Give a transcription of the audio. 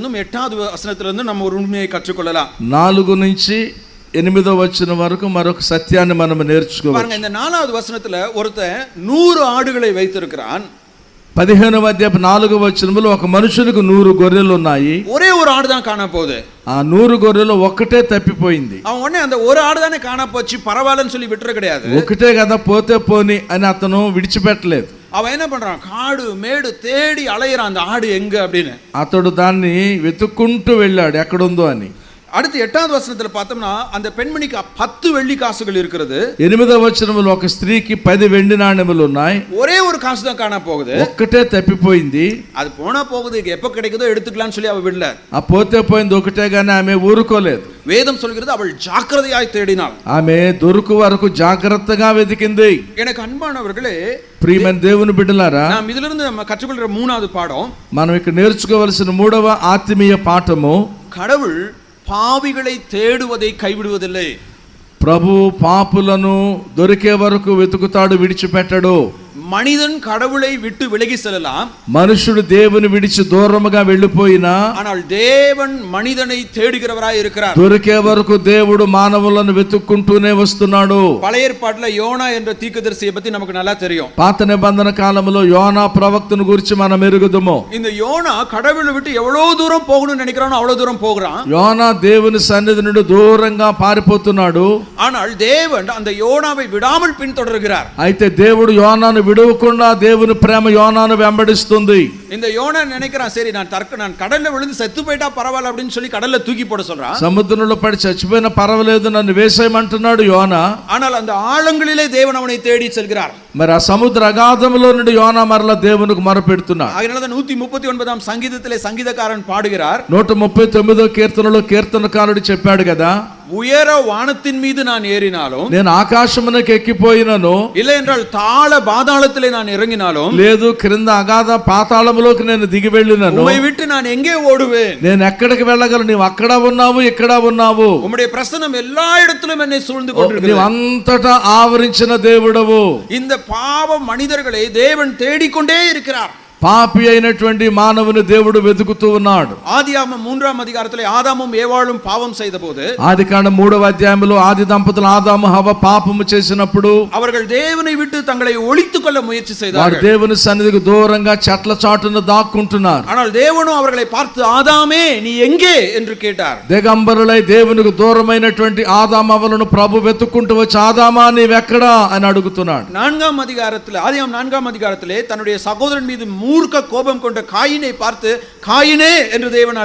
இன்னும் எட்டாவது வசனத்திலிருந்து நம்ம ஒரு உண்மையை கற்றுக்கொள்ளலாம் నాలుగు నుంచి ఎనిమిదో వచ్చిన వరకు మరొక సత్యాన్ని మనం నేర్చుకోవాలి பாருங்க இந்த நாலாவது வசனத்துல ஒருத்தன் நூறு ஆடுகளை வைத்திருக்கிறான் పదిహేను అధ్యాయ నాలుగో వచనంలో ఒక మనుషులకు నూరు గొర్రెలు ఉన్నాయి ஒரே ஒரு ஆடு தான் காண போகுது ఆ నూరు గొర్రెలు ఒక్కటే తప్పిపోయింది அவன் உடனே அந்த ஒரு ஆடு தானே காண போச்சு பரவாயில்லன்னு சொல்லி விட்டுற கிடையாது ఒకటే కదా పోతే పోని అని అతను విడిచిపెట్టలేదు அவன் என்ன பண்றான் காடு மேடு தேடி அலையிறான் அந்த ஆடு எங்க அப்படின்னு అతడు దాన్ని వెతుక్కుంటూ వెళ్ళాడు ఎక్కడుందో అని அடுத்து எட்டாவது வசனத்துல பார்த்தோம்னா அந்த பெண்மணிக்கு பத்து வெள்ளி காசுகள் இருக்கிறது ఎనిమిదవ వచనంలో ఒక స్త్రీకి పది వెండి నాణెములు ఉన్నాయి ஒரே ஒரு காசு தான் காண போகுது ఒక్కటే తప్పిపోయింది அது போனா போகுது எப்ப கிடைக்குதோ எடுத்துக்கலாம்னு சொல்லி அவ விடல ఆ పోతే పోయింది ఒకటే కానీ ఆమె ఊరుకోలేదు வேதம் சொல்கிறது அவள் ஜாக்கிரதையாய் தேடினாள் ఆమె దొరుకు వరకు జాగ్రత్తగా వెతికింది எனக்கு அன்பானவர்களே ప్రియమైన దేవుని బిడ్డలారా நாம் இதுல இருந்து நம்ம கற்றுக்கொள்ற மூணாவது பாடம் మనం ఇక్కడ నేర్చుకోవలసిన మూడవ ఆత్మీయ పాఠము கடவுள் பாவிகளை தேடுவதை கைவிடுவதில்லை ప్రభు పాపులను దొరికే వరకు వెతుకుతాడు విడిచిపెట్టడు மனிதன் கடவுளை விட்டு விலகி செல்லலாம் మనుషుడు దేవుని విడిచి దూరముగా వెళ్ళిపోయినా ஆனால் தேவன் மனிதனை தேடுகிறவராய் இருக்கிறார் దొరికే వరకు దేవుడు మానవులను వెతుక్కుంటూనే వస్తున్నాడు பழைய ஏற்பாட்டுல யோனா என்ற தீர்க்கதரிசியை பத்தி நமக்கு நல்லா தெரியும் పాత నిబంధన కాలంలో యోనా ప్రవక్తను గురించి మనం ఎరుగుదము இந்த யோனா கடவுளை விட்டு எவ்வளவு தூரம் போகணும்னு நினைக்கிறானோ அவ்வளவு தூரம் போகிறான் యోనా దేవుని సన్నిధి నుండి దూరంగా పారిపోతున్నాడు ஆனால் தேவன் அந்த யோனாவை விடாமல் பின்தொடர்கிறார் అయితే దేవుడు యోనాను విడవకుండా దేవుని ప్రేమ యోనాను వెంబడిస్తుంది. இந்த யோனா நினைக்கிறான் சரி நான் தர்க்க நான் கடல்ல விழுந்து செத்து போயிட்டா பரவாயில்ல அப்படின்னு சொல்லி கடல்ல தூக்கி போட சொல்றான். సముద్రంలో పడి చచ్చిపోయిన పర్వాలేదు నన్ను వేసేయమంటున్నాడు యోనా ஆனால் அந்த ஆழங்களிலே தேவன் அவனை தேடி செல்கிறார். మరి ఆ సముద్ర అగాధంలో నుండి యోనా మరలా దేవునికి அதனால தான் நூத்தி முப்பத்தி ஒன்பதாம் சங்கீதத்திலே சங்கீதக்காரன் பாடுகிறார். నూట ముప్పై తొమ్మిదో కీర్తనలో కీర్తనకారుడు செப்பாடு கதா? உயர வானத்தின் மீது நான் ஏறினாலும் నేను ఆకాశమునకు போயினனோ? இல்லை என்றால் தாள பாதாளத்திலே நான் இறங்கினாலும் లేదు கிருந்த அகாத பாதாளம் పాతాళములోకి నేను దిగి వెళ్ళినను உம்மை விட்டு நான் எங்கே ஓடுவேன் నేను ఎక్కడికి వెళ్ళగలను నీవు అక్కడ ఉన్నావు ఇక్కడ ఉన్నావు உம்முடைய பிரசனம் எல்லா இடத்திலும் என்னை சூழ்ந்து கொண்டிருக்கிறது నీవు అంతటా ఆవరించిన దేవుడవు இந்த பாவ மனிதர்களை தேவன் தேடிக்கொண்டே இருக்கிறார் పాపి అయినటువంటి మానవుని దేవుడు వెతుకుతూ ఉన్నాడు ஆதியாகமம் மூன்றாம் அதிகாரத்திலே ஆதாமும் ஏவாளும் பாவம் செய்த போது ఆది కాండ మూడవ అధ్యాయంలో ఆది దంపతులు ఆదాము హవ పాపము చేసినప్పుడు அவர்கள் தேவனை விட்டு தங்களை ஒழித்துக் கொள்ள முயற்சி వారు செய்தார்கள் దేవుని సన్నిధికి దూరంగా చెట్ల చాటున దాక్కుంటున్నారు ஆனால் தேவனும் அவர்களை பார்த்து ஆதாமே நீ எங்கே என்று கேட்டார் దిగంబరులై దేవునికి దూరమైనటువంటి ఆదామవలను ప్రభు వెతుక్కుంటూ వచ్చి ఆదామా నీవెక్కడా అని అడుగుతున్నాడు நான்காம் அதிகாரத்தில் ஆதியாம் நான்காம் அதிகாரத்திலே தன்னுடைய சகோதரன் மீது மூர்க்க கோபம் கொண்ட காயினை பார்த்து காயினே என்று தேவன்